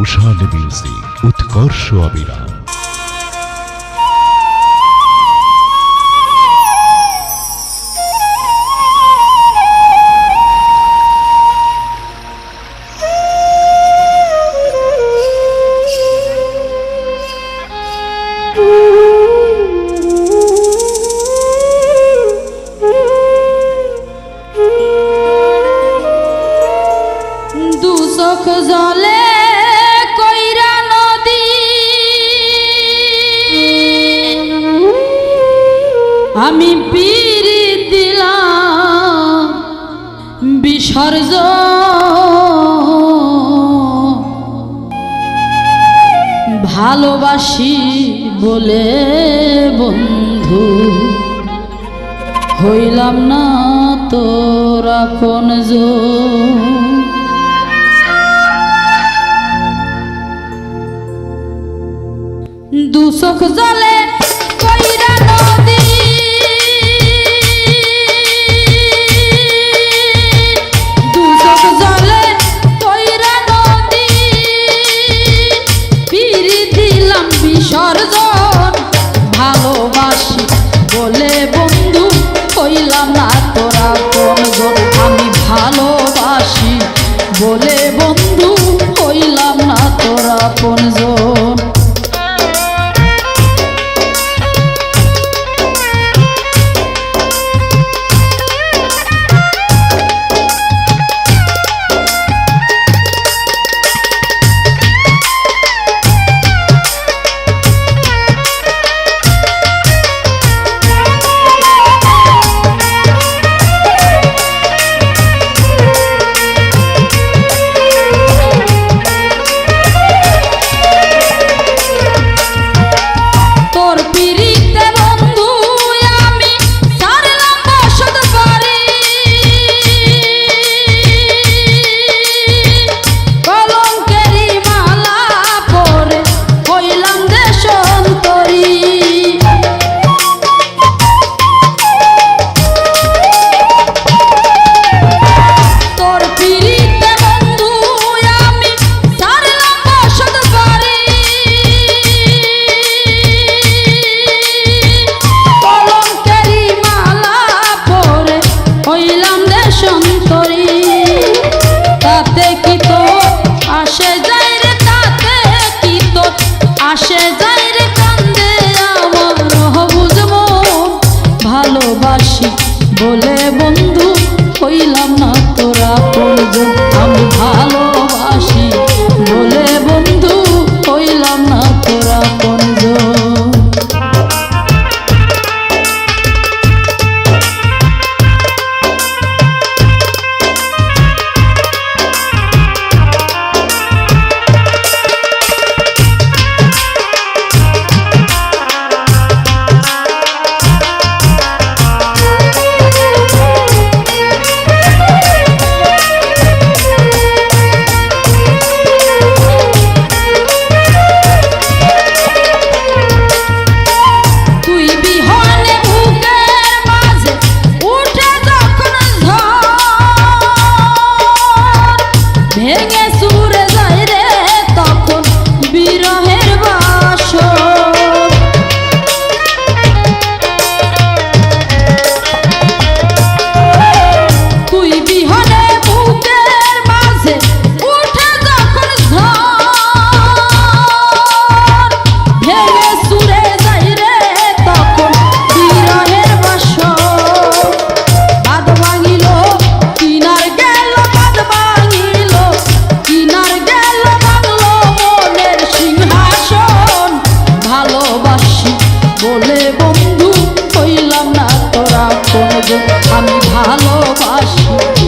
Ushan music উৎকর্ষ অবিরাম Cause all আমি পীর দিলাম বিসর্জ ভালোবাসি বলে বন্ধু হইলাম না তোরা কোন দুসখ জলে You. ভালোবাসি।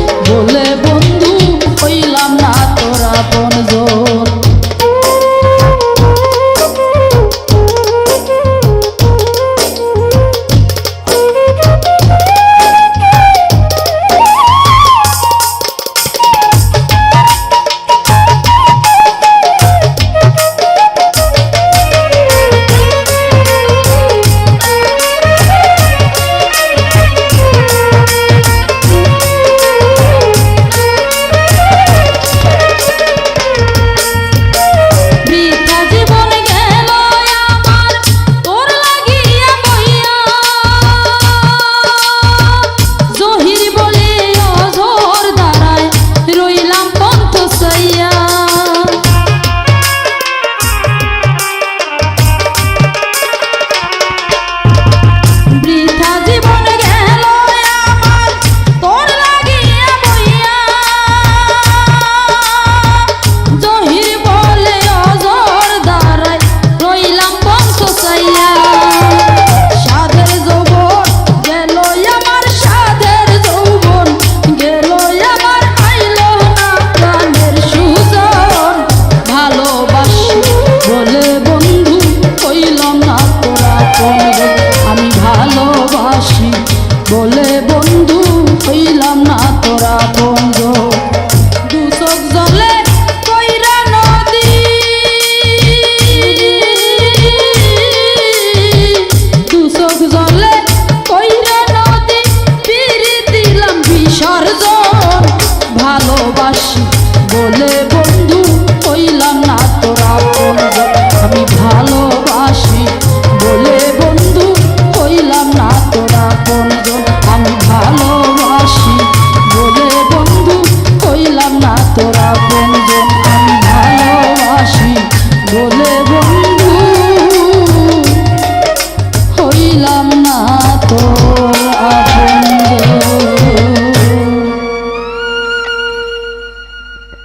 বলে